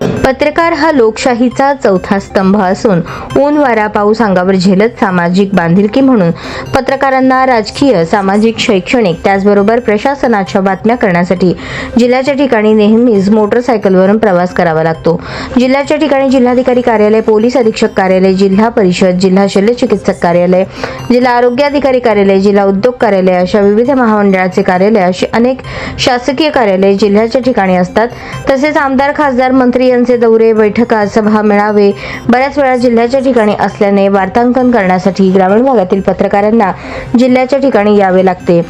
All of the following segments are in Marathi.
पत्रकार हा लोकशाहीचा चौथा स्तंभ असून ऊन वारा पाऊस अंगावर झेलत सामाजिक बांधिलकी म्हणून पत्रकारांना राजकीय सामाजिक शैक्षणिक त्याचबरोबर प्रशासनाच्या बातम्या करण्यासाठी जिल्ह्याच्या ठिकाणी नेहमीच मोटरसायकलवरून प्रवास करावा लागतो. जिल्ह्याच्या ठिकाणी जिल्हाधिकारी कार्यालय पोलीस अधीक्षक कार्यालय जिल्हा परिषद जिल्हा शल्यचिकित्सक कार्यालय जिल्हा आरोग्य अधिकारी कार्यालय जिल्हा उद्योग कार्यालय अशा विविध महामंडळाचे कार्यालय अशी अनेक शासकीय कार्यालय जिल्ह्याच्या ठिकाणी असतात. तसेच आमदार खासदार मंत्री यांचे दौरे बैठका सभा मेळावे. बऱ्याच वेळा जिल्ह्याच्या ठिकाणी असल्याने वार्तांकन करण्यासाठी ग्रामीण भागातील पत्रकारांना जिल्ह्याच्या ठिकाणी यावे लागते.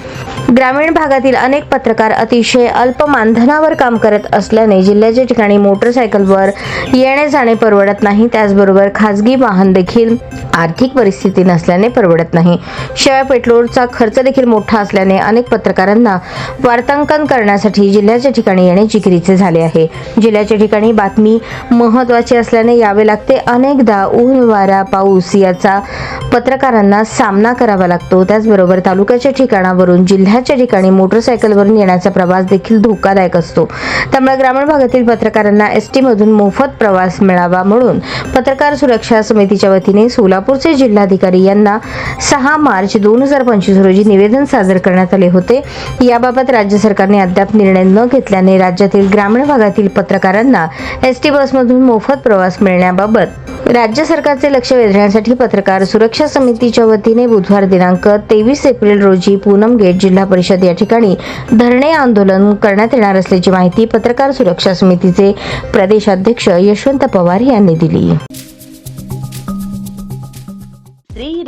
ग्रामीण भागातील अनेक पत्रकार अतिशय अल्प मानधनावर काम करत असल्याने जिल्ह्याच्या ठिकाणी मोटरसायकलवर येणे जाणे परवडत नाही. त्याचबरोबर खाजगी वाहन देखील आर्थिक परिस्थिती नसल्याने परवडत नाही. शिवाय पेट्रोलचा खर्च देखील मोठा असल्याने अनेक पत्रकारांना वार्तांकन करण्यासाठी जिल्ह्याच्या ठिकाणी येणे जिकिरीचे झाले आहे. जिल्ह्याच्या ठिकाणी बातमी महत्त्वाची असल्याने यावे लागते. अनेकदा ऊन वारा पाऊस याचा पत्रकारांना सामना करावा लागतो. त्याचबरोबर तालुक्याच्या ठिकाणावरून जिल्ह्याच्या ठिकाणी मोटरसायकलवरून येण्याचा प्रवास देखील धोकादायक असतो. त्यामुळे ग्रामीण भागातील पत्रकारांना एस टीमधून मोफत प्रवास मिळावा म्हणून पत्रकार सुरक्षा समितीच्या वतीने सोलापूरचे जिल्हाधिकारी यांना सहा मार्च दोन हजार पंचवीस रोजी निवेदन सादर करण्यात आले होते. याबाबत राज्य सरकारने अद्याप निर्णय न घेतल्याने राज्यातील ग्रामीण भागातील पत्रकारांना एस टी बसमधून मोफत प्रवास मिळण्याबाबत राज्य सरकारचे लक्ष वेधण्यासाठी पत्रकार सुरक्षा समितीच्या वतीने बुधवार दिनांक तेवीस एप्रिल रोजी पूनम गेट जिल्हा परिषद या ठिकाणी धरणे आंदोलन करण्यात येणार असल्याची माहिती पत्रकार सुरक्षा समितीचे प्रदेशाध्यक्ष यशवंत पवार यांनी दिली.